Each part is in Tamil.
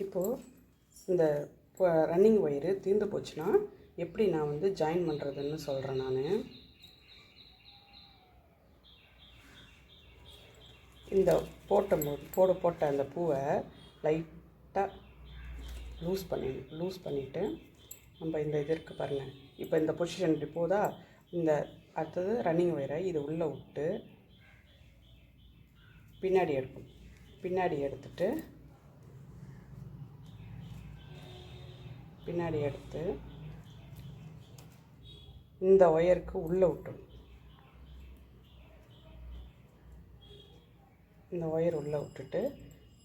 இப்போது இந்த ரன்னிங் ஒயரு தீர்ந்து போச்சுன்னா எப்படி நான் வந்து ஜாயின் பண்ணுறதுன்னு சொல்கிறேன் நான். இந்த போட்டபோது போட போட்ட அந்த பூவை லைட்டாக லூஸ் பண்ணி லூஸ் பண்ணிவிட்டு நம்ம இந்த இது இருக்குது பாருங்கள் இப்போ இந்த பொசிஷன் இப்படி போதா இந்த அடுத்தது ரன்னிங் ஒயரை இது உள்ளே விட்டு பின்னாடி எடுக்கணும் பின்னாடி எடுத்துட்டு பின்னாடி எடுத்து இந்த ஒயருக்கு உள்ளே விட்டணும். இந்த ஒயர் உள்ளே விட்டுட்டு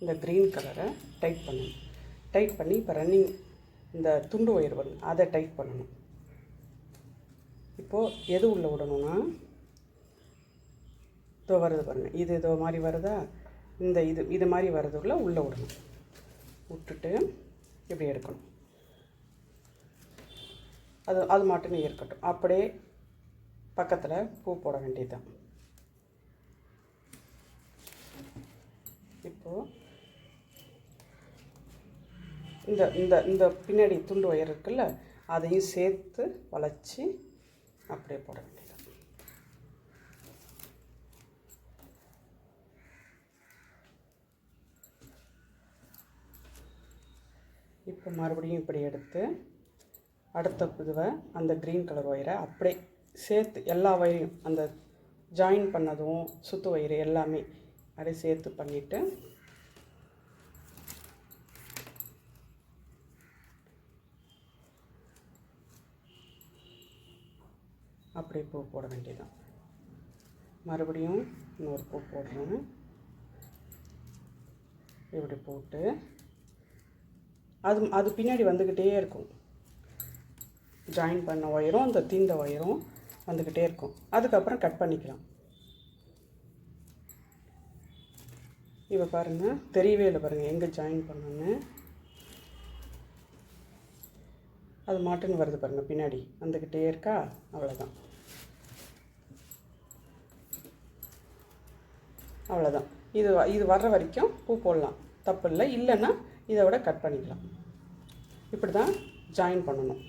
இந்த க்ரீன் கலரை டைட் பண்ணணும். டைட் பண்ணி இப்போ ரன்னிங் இந்த துண்டு ஒயர் வரும் அதை டைட் பண்ணணும். இப்போது எது உள்ளே விடணும்னா இதோ வருது பாருங்கள் இது இதோ மாதிரி வருதா? இந்த இது இது மாதிரி வர்றதுக்குள்ளே உள்ளே விடணும். விட்டுட்டு இப்படி எடுக்கணும். அது அது மட்டுமே இருக்கட்டும். அப்படியே பக்கத்தில் பூ போட வேண்டியதுதான். இப்போது இந்த இந்த இந்த பின்னாடி துண்டு ஒயர் இருக்குல்ல அதையும் சேர்த்து வளைச்சி அப்படியே போட வேண்டியது இப்போ மறுபடியும் இப்படி எடுத்து அடுத்த இதுவை அந்த க்ரீன் கலர் ஒயரை அப்படியே சேர்த்து எல்லா ஒயரையும் அந்த ஜாயின் பண்ணதும் சுற்று ஒயரு எல்லாமே அப்படியே சேர்த்து பண்ணிவிட்டு அப்படியே பூ போட வேண்டியதுதான். மறுபடியும் இன்னொரு பூ போடுறேன் இப்படி போட்டு அது அது பின்னாடி வந்துக்கிட்டே இருக்கும். ஜாயின் பண்ண ஒயரும் அந்த தீந்த ஒயரும் வந்துக்கிட்டே இருக்கும். அதுக்கப்புறம் கட் பண்ணிக்கலாம். இப்போ பாருங்கள் தெரியவே இல்லை பாருங்கள் எங்கே ஜாயின் பண்ணணுன்னு அது மாட்டுன்னு வருது பாருங்கள் பின்னாடி. வந்துக்கிட்டே இருக்கா? அவ்வளோதான் அவ்வளோதான் இது இது வர்ற வரைக்கும் பூ போடலாம். தப்பு இல்லை. இல்லைன்னா இதை விட கட் பண்ணிக்கலாம். இப்படி தான் ஜாயின் பண்ணணும்.